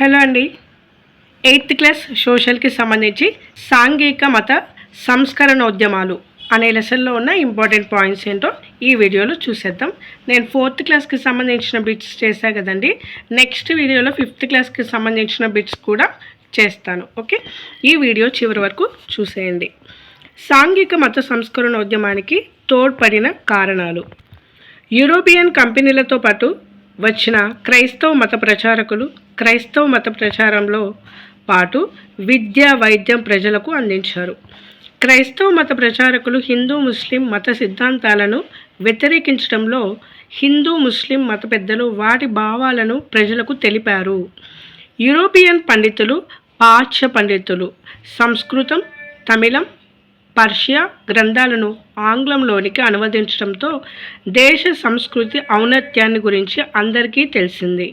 Hello అండి. Eighth class సోషల్కి సంబంధించి సాంఘిక మత సంస్కరణోద్యమాలు అనే లెసన్లో ఉన్న ఇంపార్టెంట్ పాయింట్స్ ఏంటో ఈ వీడియోలో చూసేద్దాం. నేను ఫోర్త్ క్లాస్కి సంబంధించిన బిట్స్ చేశా కదండి. నెక్స్ట్ వీడియోలో ఫిఫ్త్ క్లాస్కి సంబంధించిన బిట్స్ కూడా చేస్తాను. ఓకే? ఈ వీడియో చివరి వరకు చూసేయండి. సాంఘిక మత సంస్కరణోద్యమానికి తోడ్పడిన కారణాలు. యూరోపియన్ కంపెనీలతో పాటు వచ్చిన క్రైస్తవ మత ప్రచారకులు క్రైస్తవ మత ప్రచారంలో పాటు విద్య వైద్యం ప్రజలకు అందించారు. క్రైస్తవ మత ప్రచారకులు హిందూ ముస్లిం మత సిద్ధాంతాలను వ్యతిరేకించడంలో హిందూ ముస్లిం మత పెద్దలు వాటి భావాలను ప్రజలకు తెలిపారు. యూరోపియన్ పండితులు పాశ్య పండితులు సంస్కృతం తమిళం పర్షియా గ్రంథాలను ఆంగ్లంలోనికి అనువదించడంతో దేశ సంస్కృతి ఔన్నత్యాన్ని గురించి అందరికీ తెలిసింది.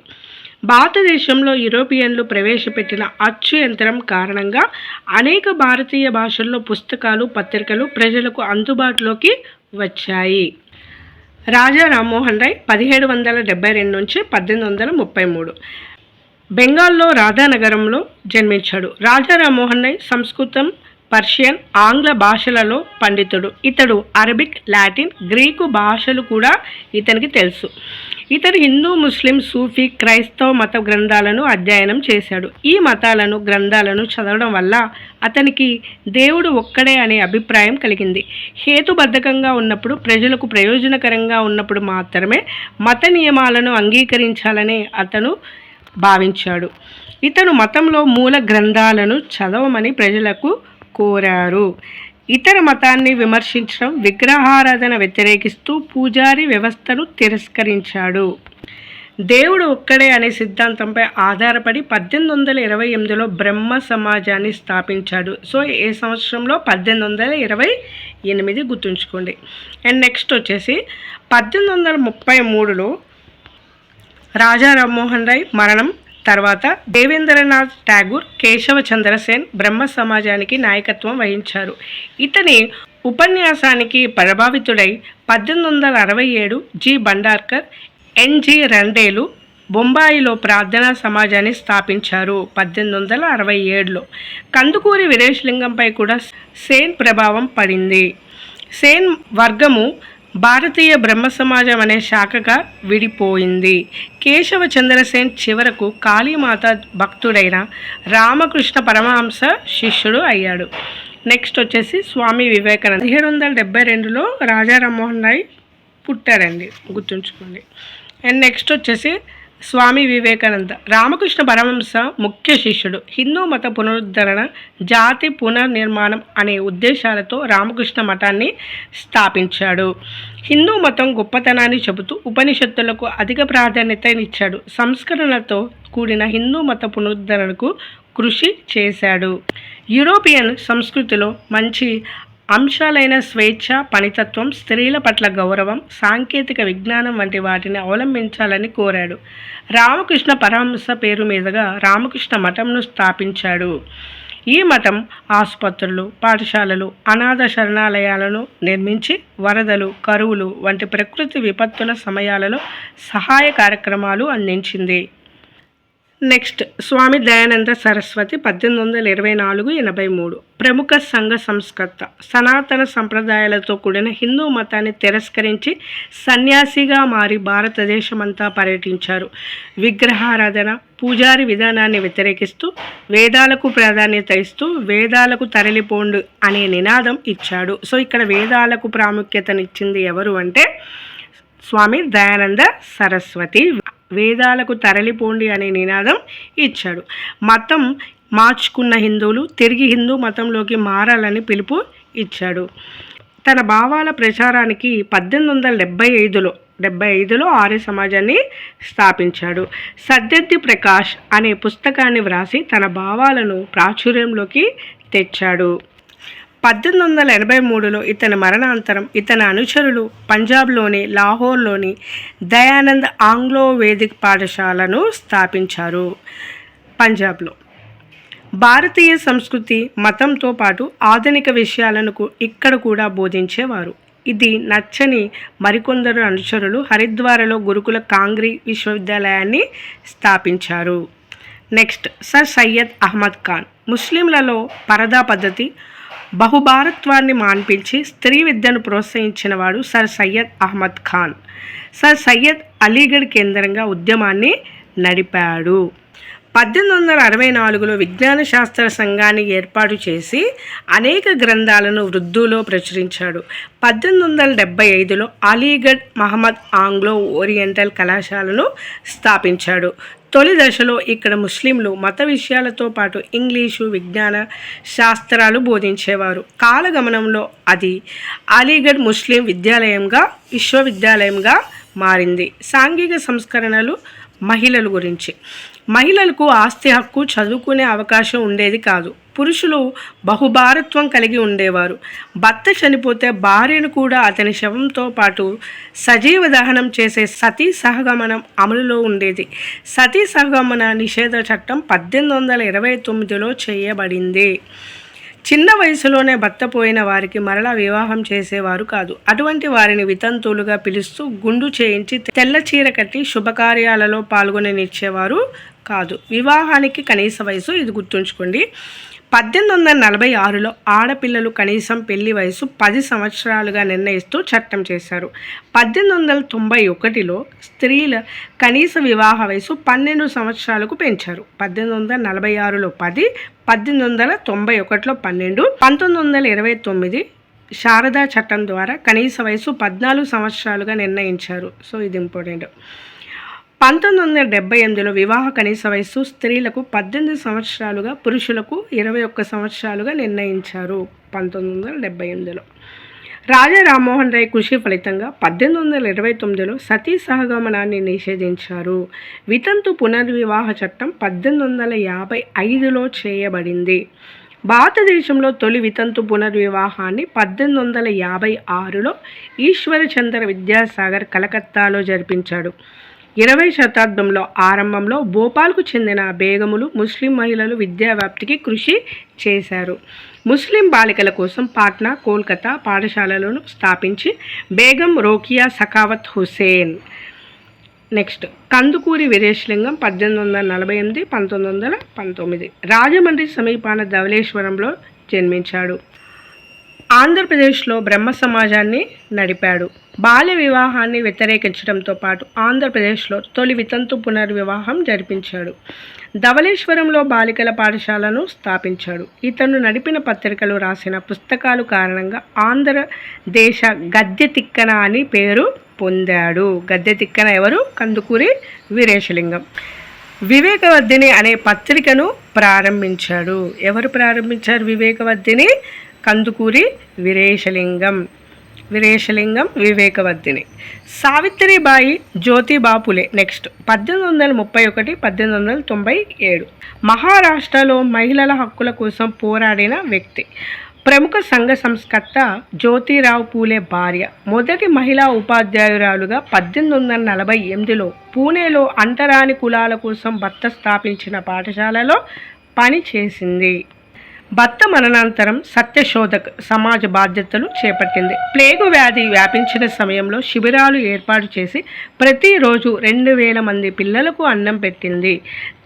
భారతదేశంలో యూరోపియన్లు ప్రవేశపెట్టిన అచ్చు యంత్రం కారణంగా అనేక భారతీయ భాషల్లో పుస్తకాలు పత్రికలు ప్రజలకు అందుబాటులోకి వచ్చాయి. రాజా రామ్మోహన్ రాయ్ పదిహేడు వందల డెబ్బై రెండు నుంచి పద్దెనిమిది వందల ముప్పై మూడు. బెంగాల్లో రాధానగరంలో జన్మించాడు. రాజా రామ్మోహన్ రాయ్ సంస్కృతం పర్షియన్ ఆంగ్ల భాషలలో పండితుడు. ఇతడు అరబిక్ లాటిన్ గ్రీకు భాషలు కూడా ఇతనికి తెలుసు. ఇతడు హిందూ ముస్లిం సూఫీ క్రైస్తవ మత గ్రంథాలను అధ్యయనం చేశాడు. ఈ మతాలను గ్రంథాలను చదవడం వల్ల అతనికి దేవుడు ఒక్కడే అనే అభిప్రాయం కలిగింది. హేతుబద్ధకంగా ఉన్నప్పుడు ప్రజలకు ప్రయోజనకరంగా ఉన్నప్పుడు మాత్రమే మత నియమాలను అంగీకరించాలని అతను భావించాడు. ఇతను మతంలో మూల గ్రంథాలను చదవమని ప్రజలకు కోరారు. ఇతర మతాన్ని విమర్శించడం విగ్రహారాధన వ్యతిరేకిస్తూ పూజారి వ్యవస్థను తిరస్కరించాడు. దేవుడు ఒక్కడే అనే సిద్ధాంతంపై ఆధారపడి పద్దెనిమిది వందల ఇరవై ఎనిమిదిలో బ్రహ్మ సమాజాన్ని స్థాపించాడు. సో ఏ సంవత్సరంలో? పద్దెనిమిది వందల ఇరవై ఎనిమిది గుర్తుంచుకోండి. అండ్ నెక్స్ట్ వచ్చేసి పద్దెనిమిది వందల ముప్పై మూడులో రాజా రామ్మోహన్ రాయ్ మరణం తర్వాత దేవేంద్రనాథ్ ఠాగూర్ కేశవ చంద్రసేన్ బ్రహ్మ సమాజానికి నాయకత్వం వహించారు. ఇతని ఉపన్యాసానికి ప్రభావితుడై పద్దెనిమిది వందల అరవై ఏడు జి. బండార్కర్ ఎన్జి రెండేలు బొంబాయిలో ప్రార్థనా సమాజాన్ని స్థాపించారు పద్దెనిమిది వందల అరవై ఏడులో. కందుకూరి వీరేశలింగంపై కూడా సేన్ ప్రభావం పడింది. సేన్ వర్గము భారతీయ బ్రహ్మ సమాజం అనే శాఖగా విడిపోయింది. కేశవ చంద్రసేన్ చివరకు కాళీమాత భక్తుడైన రామకృష్ణ పరమహంస శిష్యుడు అయ్యాడు. నెక్స్ట్ వచ్చేసి స్వామి వివేకానంద. పదిహేడు వందల డెబ్బై రెండులో రాజా రామ్మోహన్ రాయ్ పుట్టాడండి. గుర్తుంచుకోండి. అండ్ నెక్స్ట్ వచ్చేసి స్వామి వివేకానంద. రామకృష్ణ పరమహంస ముఖ్య శిష్యుడు. హిందూ మత పునరుద్ధరణ జాతి పునర్నిర్మాణం అనే ఉద్దేశాలతో రామకృష్ణ మఠాన్ని స్థాపించాడు. హిందూ మతం గొప్పతనాన్ని చెబుతూ ఉపనిషత్తులకు అధిక ప్రాధాన్యతనిచ్చాడు. సంస్కరణలతో కూడిన హిందూ మత పునరుద్ధరణకు కృషి చేశాడు. యూరోపియన్ సంస్కృతిలో మంచి అంశాలైన స్వేచ్ఛ పనితత్వం స్త్రీల పట్ల గౌరవం సాంకేతిక విజ్ఞానం వంటి వాటిని అవలంబించాలని కోరాడు. రామకృష్ణ పరమహంస పేరు మీదుగా రామకృష్ణ మఠంను స్థాపించాడు. ఈ మఠం ఆసుపత్రులు పాఠశాలలు అనాథ శరణాలయాలను నిర్మించి వరదలు కరువులు వంటి ప్రకృతి విపత్తుల సమయాలలో సహాయ కార్యక్రమాలు అందించింది. నెక్స్ట్ స్వామి దయానంద సరస్వతి పద్దెనిమిది వందల ఇరవై నాలుగు ఎనభై మూడు. ప్రముఖ సంఘ సంస్కర్త. సనాతన సంప్రదాయాలతో కూడిన హిందూ మతాన్ని తిరస్కరించి సన్యాసిగా మారి భారతదేశమంతా పర్యటించారు. విగ్రహారాధన పూజారి విధానాన్ని వ్యతిరేకిస్తూ వేదాలకు ప్రాధాన్యత ఇస్తూ వేదాలకు తరలిపోండు అనే నినాదం ఇచ్చాడు. సో ఇక్కడ వేదాలకు ప్రాముఖ్యతనిచ్చింది ఎవరు అంటే స్వామి దయానంద సరస్వతి. వేదాలకు తరలిపోండి అనే నినాదం ఇచ్చాడు. మతం మార్చుకున్న హిందువులు తిరిగి హిందూ మతంలోకి మారాలని పిలుపు ఇచ్చాడు. తన భావాల ప్రచారానికి పద్దెనిమిది వందల డెబ్బై ఐదులో డెబ్బై ఐదులో ఆర్య సమాజాన్ని స్థాపించాడు. సద్యద్ది ప్రకాష్ అనే పుస్తకాన్ని వ్రాసి తన భావాలను ప్రాచుర్యంలోకి తెచ్చాడు. పద్దెనిమిది వందల ఎనభై మూడులో ఇతని మరణాంతరం ఇతని అనుచరులు పంజాబ్లోని లాహోర్లోని దయానంద్ ఆంగ్లో వేదిక్ పాఠశాలను స్థాపించారు పంజాబ్లో. భారతీయ సంస్కృతి మతంతో పాటు ఆధునిక విషయాలను ఇక్కడ కూడా బోధించేవారు. ఇది నచ్చని మరికొందరు అనుచరులు హరిద్వారలో గురుకుల కాంగ్రీ విశ్వవిద్యాలయాన్ని స్థాపించారు. Next Sir Syed Ahmad Khan. ముస్లింలలో పరదా పద్ధతి బహుభారత్వాన్ని మాన్పించి స్త్రీ విద్యను ప్రోత్సహించినవాడు సర్ సయ్యద్ అహ్మద్ ఖాన్. సర్ సయ్యద్ అలీగఢ్ కేంద్రంగా ఉద్యమాన్ని నడిపాడు. పద్దెనిమిది వందల అరవై నాలుగులో విజ్ఞాన శాస్త్ర సంఘాన్ని ఏర్పాటు చేసి అనేక గ్రంథాలను వృద్ధులో ప్రచురించాడు. పద్దెనిమిది వందల డెబ్బై ఐదులో అలీగఢ్ మహమ్మద్ ఆంగ్లో ఓరియంటల్ కళాశాలను స్థాపించాడు. తొలి దశలో ఇక్కడ ముస్లింలు మత విషయాలతో పాటు ఇంగ్లీషు విజ్ఞాన శాస్త్రాలు బోధించేవారు. కాలగమనంలో అది అలీగఢ్ ముస్లిం విద్యాలయంగా విశ్వవిద్యాలయంగా మారింది. సాంఘిక సంస్కరణలు మహిళల గురించి. మహిళలకు ఆస్తి హక్కు చదువుకునే అవకాశం ఉండేది కాదు. పురుషులు బహుభారత్వం కలిగి ఉండేవారు. భర్త చనిపోతే భార్యను కూడా అతని శవంతో పాటు సజీవ దహనం చేసే సతీ సహగమనం అమలులో ఉండేది. సతీ సహగమన నిషేధ చట్టం పద్దెనిమిది వందల ఇరవై తొమ్మిదిలో చేయబడింది. చిన్న వయసులోనే భర్త పోయిన వారికి మరలా వివాహం చేసేవారు కాదు. అటువంటి వారిని వితంతువులుగా పిలుస్తూ గుండు చేయించి తెల్ల చీర కట్టి శుభకార్యాలలో పాల్గొననిచ్చేవారు కాదు. వివాహానికి కనీస వయసు ఇది గుర్తుంచుకోండి. పద్దెనిమిది వందల నలభై ఆరులో ఆడపిల్లలు కనీసం పెళ్ళి వయసు పది సంవత్సరాలుగా నిర్ణయిస్తూ చట్టం చేశారు. పద్దెనిమిది వందల తొంభై ఒకటిలో స్త్రీల కనీస వివాహ వయసు పన్నెండు సంవత్సరాలకు పెంచారు. పద్దెనిమిది వందల నలభై ఆరులో పది పద్దెనిమిది వందల తొంభై ఒకటిలో పన్నెండు పంతొమ్మిది వందల ఇరవై తొమ్మిది శారదా చట్టం ద్వారా కనీస వయసు పద్నాలుగు సంవత్సరాలుగా నిర్ణయించారు. సో ఇది ఇంపార్టెంట్. పంతొమ్మిది వందల డెబ్బై ఎనిమిదిలో వివాహ కనీస వయస్సు స్త్రీలకు పద్దెనిమిది సంవత్సరాలుగా పురుషులకు ఇరవై ఒక్క సంవత్సరాలుగా నిర్ణయించారు పంతొమ్మిది వందల డెబ్బై ఎనిమిదిలో రాజా రామ్మోహన్ రాయ్ కృషి ఫలితంగా పద్దెనిమిది వందల ఇరవై తొమ్మిదిలో సతీ సహగమనాన్ని నిషేధించారు. వితంతు పునర్వివాహ చట్టం పద్దెనిమిది వందల యాభై ఐదులో చేయబడింది. భారతదేశంలో తొలి వితంతు పునర్వివాహాన్ని పద్దెనిమిది వందల యాభై ఆరులో ఈశ్వరచంద్ర విద్యాసాగర్ కలకత్తాలో జరిపించాడు. ఇరవై శతాబ్దంలో ఆరంభంలో భోపాల్కు చెందిన బేగములు ముస్లిం మహిళలు విద్యా వ్యాప్తికి కృషి చేశారు. ముస్లిం బాలికల కోసం పాట్నా కోల్కతా పాఠశాలలను స్థాపించి బేగం రోకియా సఖావత్ హుసేన్ నెక్స్ట్ కందుకూరి వీరేశలింగం పద్దెనిమిది వందల నలభై ఎనిమిది పంతొమ్మిది వందల పంతొమ్మిది రాజమండ్రి సమీపాన ధవళేశ్వరంలో జన్మించాడు. ఆంధ్రప్రదేశ్లో బ్రహ్మ సమాజాన్ని నడిపాడు. బాల్య వివాహాన్ని వ్యతిరేకించడంతో పాటు ఆంధ్రప్రదేశ్లో తొలి వితంతు పునర్వివాహం జరిపించాడు. ధవళేశ్వరంలో బాలికల పాఠశాలను స్థాపించాడు. ఇతను నడిపిన పత్రికలు రాసిన పుస్తకాలు కారణంగా ఆంధ్రదేశ గద్దె తిక్కన అని పేరు పొందాడు. గద్దె తిక్కన ఎవరు? కందుకూరి వీరేశలింగం. వివేకవర్ధిని అనే పత్రికను ప్రారంభించాడు. ఎవరు ప్రారంభించారు వివేకవర్ధిని? కందుకూరి వీరేశలింగం. వీరేశలింగం వివేకవర్ధిని. సావిత్రిబాయి జ్యోతిబాపులే. నెక్స్ట్ పద్దెనిమిది వందల ముప్పై ఒకటి పద్దెనిమిది వందల తొంభై ఏడు మహారాష్ట్రలో మహిళల హక్కుల కోసం పోరాడిన వ్యక్తి. ప్రముఖ సంఘ సంస్కర్త జ్యోతిరావు పూలే భార్య. మొదటి మహిళా ఉపాధ్యాయురాలుగా పద్దెనిమిది వందల నలభై ఎనిమిదిలో పూణేలో అంటరాని కులాల కోసం భర్త స్థాపించిన పాఠశాలలో పనిచేసింది. భర్త మరణానంతరం సత్యశోధక్ సమాజ బాధ్యతలు చేపట్టింది. ప్లేగు వ్యాధి వ్యాపించిన సమయంలో శిబిరాలు ఏర్పాటు చేసి ప్రతిరోజు రెండు వేల మంది పిల్లలకు అన్నం పెట్టింది.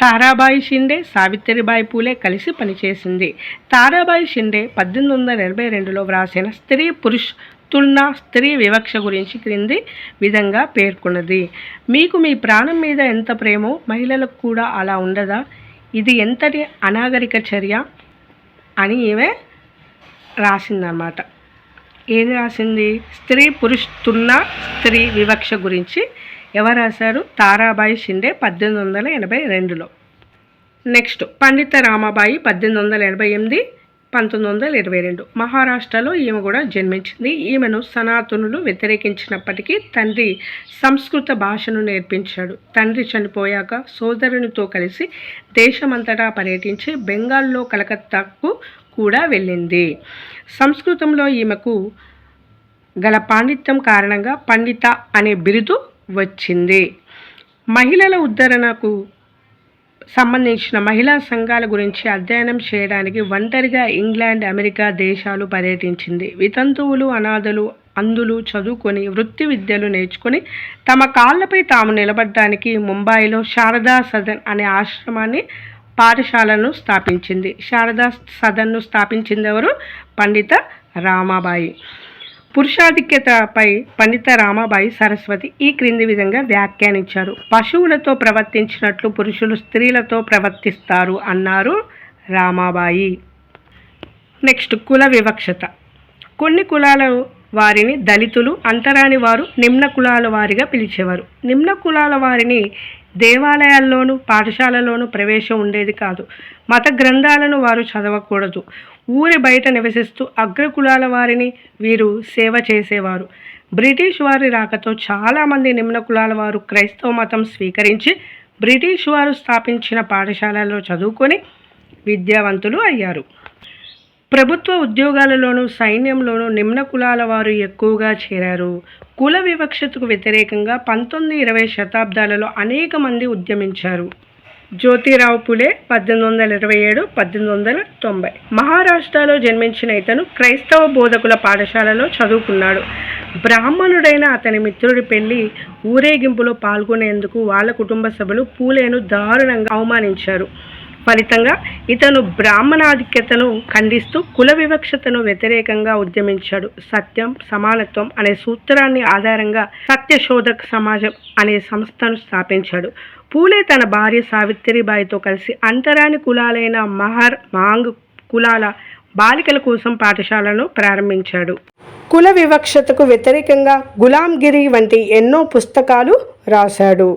తారాబాయి షిండే సావిత్రిబాయి పూలే కలిసి పనిచేసింది. తారాబాయి షిండే పద్దెనిమిది వందల ఎనభై రెండులో వ్రాసిన స్త్రీ పురుష్ తుల్న స్త్రీ వివక్ష గురించి క్రింది విధంగా పేర్కొన్నది. మీకు మీ ప్రాణం మీద ఎంత ప్రేమో మహిళలకు కూడా అలా ఉండదా? ఇది ఎంతటి అనాగరిక చర్య? అని ఈమె రాసిందనమాట ఏది రాసింది? స్త్రీ పురుష్ స్త్రీ వివక్ష గురించి ఎవరు రాశారు? తారాబాయి షిండే పద్దెనిమిది వందల ఎనభై రెండులో. నెక్స్ట్ పండిత రామాబాయి పద్దెనిమిది వందల ఎనభై ఎనిమిది. పంతొమ్మిది వందల ఇరవై రెండు మహారాష్ట్రలో ఈమె కూడా జన్మించింది. ఈమెను సనాతనులు వ్యతిరేకించినప్పటికీ తండ్రి సంస్కృత భాషను నేర్పించాడు. తండ్రి చనిపోయాక సోదరునితో కలిసి దేశమంతటా పర్యటించి బెంగాల్లో కలకత్తాకు కూడా వెళ్ళింది. సంస్కృతంలో ఈమెకు గల పాండిత్యం కారణంగా పండిత అనే బిరుదు వచ్చింది. మహిళల ఉద్ధరణకు సంబంధించిన మహిళా సంఘాల గురించి అధ్యయనం చేయడానికి ఒంటరిగా ఇంగ్లాండ్ అమెరికా దేశాలు పర్యటించింది. వితంతువులు అనాథలు అందులు చదువుకొని వృత్తి విద్యలు నేర్చుకొని తమ కాళ్ళపై తాము నిలబడడానికి ముంబాయిలో శారదా సదన్ అనే ఆశ్రమాన్ని పాఠశాలను స్థాపించింది. శారదా సదన్ను స్థాపించింది ఎవరు? పండిత రామాబాయి. పురుషాధిక్యతపై పండిత రామాబాయి సరస్వతి ఈ క్రింది విధంగా వ్యాఖ్యానించారు. పశువులతో ప్రవర్తించినట్లు పురుషులు స్త్రీలతో ప్రవర్తిస్తారు అన్నారు రామాబాయి. నెక్స్ట్ కుల వివక్షత. కొన్ని కులాల వారిని దళితులు అంతరాని వారు నిమ్న కులాల వారిగా పిలిచేవారు. నిమ్న కులాల వారిని దేవాలయాల్లోనూ పాఠశాలలోనూ ప్రవేశం ఉండేది కాదు. మత గ్రంథాలను వారు చదవకూడదు. ఊరి బయట నివసిస్తూ అగ్రకులాల వారిని వీరు సేవ చేసేవారు. బ్రిటిష్ వారి రాకతో చాలామంది నిమ్న కులాల వారు క్రైస్తవ మతం స్వీకరించి బ్రిటిష్ వారు స్థాపించిన పాఠశాలలో చదువుకొని విద్యావంతులు అయ్యారు. ప్రభుత్వ ఉద్యోగాలలోనూ సైన్యంలోనూ నిమ్న కులాల వారు ఎక్కువగా చేరారు. కుల వివక్షతకు వ్యతిరేకంగా పంతొమ్మిది ఇరవై శతాబ్దాలలో అనేక మంది ఉద్యమించారు. జ్యోతిరావు పులే పద్దెనిమిది వందల ఇరవై ఏడు పద్దెనిమిది వందల తొంభై. మహారాష్ట్రలో జన్మించిన ఇతను క్రైస్తవ బోధకుల పాఠశాలలో చదువుకున్నాడు. బ్రాహ్మణుడైన అతని మిత్రుడి పెళ్ళి ఊరేగింపులో పాల్గొనేందుకు వాళ్ళ కుటుంబ సభ్యులు పూలేను దారుణంగా అవమానించారు. ఫలితంగా ఇతను బ్రాహ్మణాధిక్యతను ఖండిస్తూ కుల వివక్షతను వ్యతిరేకంగా ఉద్యమించాడు. సత్యం సమానత్వం అనే సూత్రాన్ని ఆధారంగా సత్యశోధక్ సమాజం అనే సంస్థను స్థాపించాడు. పూలే తన భార్య సావిత్రిబాయితో కలిసి అంతరాని కులాలైన మహర్ మాంగ్ కులాల బాలికల కోసం పాఠశాలను ప్రారంభించాడు. కుల వివక్షతకు వ్యతిరేకంగా గులాంగిరి వంటి ఎన్నో పుస్తకాలు రాశాడు.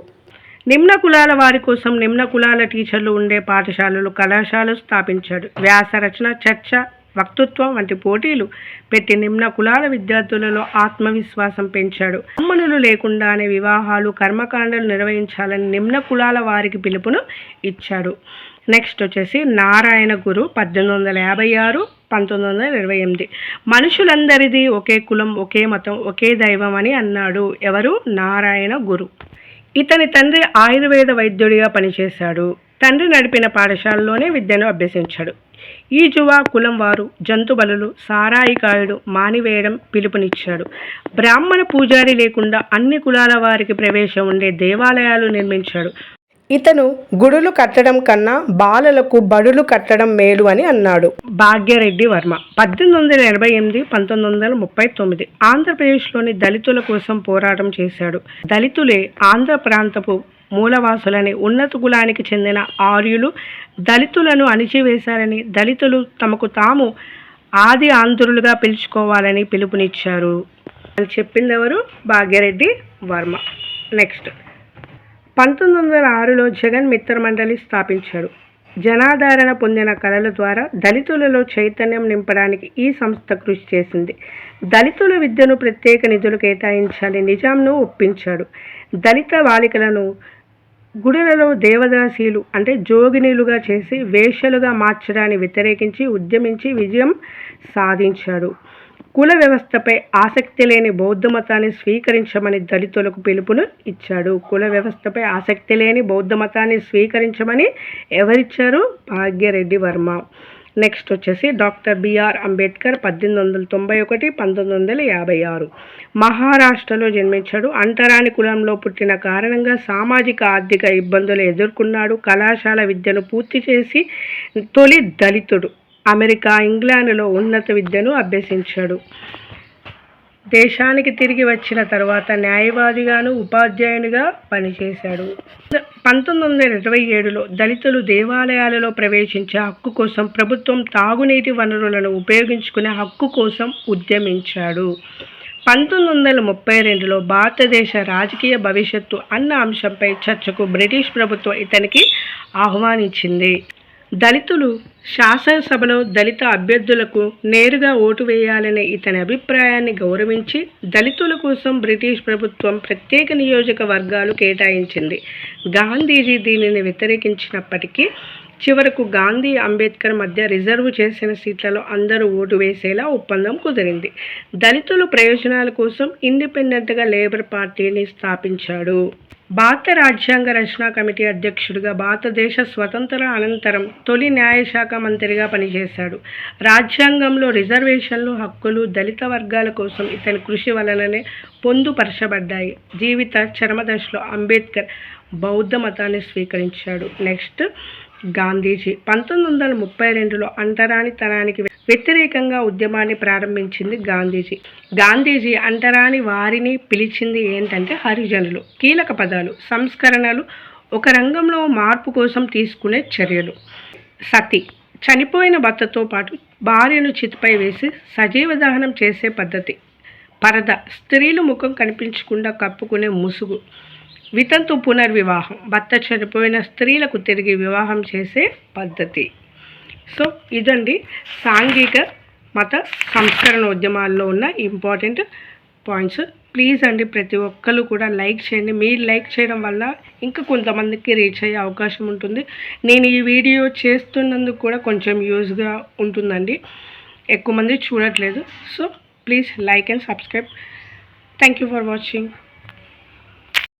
నిమ్న కులాల వారి కోసం నిమ్న కులాల టీచర్లు ఉండే పాఠశాలలు కళాశాలలు స్థాపించాడు. వ్యాస రచన చర్చ వక్తృత్వం వంటి పోటీలు పెట్టి నిమ్న కులాల విద్యార్థులలో ఆత్మవిశ్వాసం పెంచాడు. బ్రాహ్మణులు లేకుండానే వివాహాలు కర్మకాండలు నిర్వహించాలని నిమ్న కులాల వారికి పిలుపును ఇచ్చాడు. నెక్స్ట్ వచ్చేసి నారాయణ గురు పద్దెనిమిది వందల యాభై ఆరు పంతొమ్మిది వందల ఇరవై ఎనిమిది. మనుషులందరిది ఒకే కులం ఒకే మతం ఒకే దైవం అని అన్నాడు. ఎవరు? నారాయణ గురు. ఇతని తండ్రి ఆయుర్వేద వైద్యుడిగా పనిచేశాడు. తండ్రి నడిపిన పాఠశాలలోనే విద్యను అభ్యసించాడు. ఈ జువా కులం వారు జంతుబలులు సారాయికాయుడు మానివేయడం పిలుపునిచ్చాడు. బ్రాహ్మణ పూజారి లేకుండా అన్ని కులాల వారికి ప్రవేశం ఉండే దేవాలయాలు నిర్మించాడు. ఇతను గుడులు కట్టడం కన్నా బాలలకు బడులు కట్టడం మేలు అని అన్నాడు. భాగ్యరెడ్డి వర్మ. పద్దెనిమిది వందల ఎనభై ఎనిమిది పంతొమ్మిది వందల ముప్పై తొమ్మిది ఆంధ్రప్రదేశ్లోని దళితుల కోసం పోరాటం చేశాడు. దళితులే ఆంధ్ర ప్రాంతపు మూలవాసులని ఉన్నత కులానికి చెందిన ఆర్యులు దళితులను అణిచివేశారని దళితులు తమకు తాము ఆది ఆంధ్రులుగా పిలుచుకోవాలని పిలుపునిచ్చారు. అని చెప్పిందెవరు? భాగ్యరెడ్డి వర్మ. నెక్స్ట్. పంతొమ్మిది వందల ఆరులో జగన్ మిత్ర మండలి స్థాపించాడు. జనాదరణ పొందిన కళల ద్వారా దళితులలో చైతన్యం నింపడానికి ఈ సంస్థ కృషి చేసింది. దళితుల విద్యను ప్రత్యేక నిధులు కేటాయించాలి నిజాంను ఒప్పించాడు. దళిత బాలికలను గుడులలో దేవదాసీలు అంటే జోగినీలుగా చేసి వేషలుగా మార్చడాన్ని వ్యతిరేకించి ఉద్యమించి విజయం సాధించాడు. కుల వ్యవస్థపై ఆసక్తి లేని బౌద్ధ మతాన్ని స్వీకరించమని దళితులకు పిలుపును ఇచ్చాడు. కుల వ్యవస్థపై ఆసక్తి లేని బౌద్ధ మతాన్ని స్వీకరించమని ఎవరిచ్చారు? భాగ్యరెడ్డి వర్మ. నెక్స్ట్ వచ్చేసి డాక్టర్ బిఆర్ అంబేద్కర్ పద్దెనిమిది వందల తొంభై ఒకటి పంతొమ్మిది వందల యాభై ఆరు. మహారాష్ట్రలో జన్మించాడు. అంటరాని కులంలో పుట్టిన కారణంగా సామాజిక ఆర్థిక ఇబ్బందులు ఎదుర్కొన్నాడు. కళాశాల విద్యను పూర్తి చేసి తొలి దళితుడు. అమెరికా ఇంగ్లాండ్లో ఉన్నత విద్యను అభ్యసించాడు. దేశానికి తిరిగి వచ్చిన తర్వాత న్యాయవాదిగాను ఉపాధ్యాయునిగా పనిచేశాడు. పంతొమ్మిది వందల ఇరవై ఏడులో దళితులు దేవాలయాలలో ప్రవేశించే హక్కు కోసం ప్రభుత్వం తాగునీటి వనరులను ఉపయోగించుకునే హక్కు కోసం ఉద్యమించాడు. పంతొమ్మిది వందల ముప్పై రెండులో భారతదేశ రాజకీయ భవిష్యత్తు అన్న అంశంపై చర్చకు బ్రిటిష్ ప్రభుత్వం ఇతనికి ఆహ్వానించింది. దళితులు శాసనసభలో దళిత అభ్యర్థులకు నేరుగా ఓటు వేయాలనే ఇతని అభిప్రాయాన్ని గౌరవించి దళితుల కోసం బ్రిటిష్ ప్రభుత్వం ప్రత్యేక నియోజకవర్గాలు కేటాయించింది. గాంధీజీ దీనిని వ్యతిరేకించినప్పటికీ చివరకు గాంధీ అంబేద్కర్ మధ్య రిజర్వ్ చేసిన సీట్లలో అందరూ ఓటు వేసేలా ఒప్పందం కుదిరింది. దళితుల ప్రయోజనాల కోసం ఇండిపెండెంట్గా లేబర్ పార్టీని స్థాపించాడు. భారత రాజ్యాంగ రచనా కమిటీ అధ్యక్షుడిగా భారతదేశ స్వతంత్ర అనంతరం తొలి న్యాయశాఖ మంత్రిగా పనిచేశాడు. రాజ్యాంగంలో రిజర్వేషన్లు హక్కులు దళిత వర్గాల కోసం ఇతని కృషి వలననే పొందుపరచబడ్డాయి. జీవిత చరమదశలో అంబేద్కర్ బౌద్ధ మతాన్ని స్వీకరించాడు. నెక్స్ట్ గాంధీజీ. పంతొమ్మిది వందల ముప్పై రెండులో అంటరానితనానికి వ్యతిరేకంగా ఉద్యమాన్ని ప్రారంభించింది గాంధీజీ. గాంధీజీ అంటరాని వారిని పిలిచింది ఏంటంటే హరిజనులు. కీలక పదాలు సంస్కరణలు ఒక రంగంలో మార్పు కోసం తీసుకునే చర్యలు. సతి చనిపోయిన భర్తతో పాటు భార్యను చితిపై వేసి సజీవ దహనం చేసే పద్ధతి. పరద స్త్రీలు ముఖం కనిపించకుండా కప్పుకునే ముసుగు. వితంతు పునర్వివాహం భర్త చనిపోయిన స్త్రీలకు తిరిగి వివాహం చేసే పద్ధతి. సో ఇదండి సాంఘిక మత సంస్కరణ ఉద్యమాల్లో ఉన్న ఇంపార్టెంట్ పాయింట్స్. ప్లీజ్ అండి ప్రతి ఒక్కరు కూడా లైక్ చేయండి. మీరు లైక్ చేయడం వల్ల ఇంకా కొంతమందికి రీచ్ అయ్యే అవకాశం ఉంటుంది. నేను ఈ వీడియో చేస్తున్నందుకు కూడా కొంచెం యూజ్గా ఉంటుందండి. ఎక్కువ మంది చూడట్లేదు. So please like and subscribe. Thank you for watching.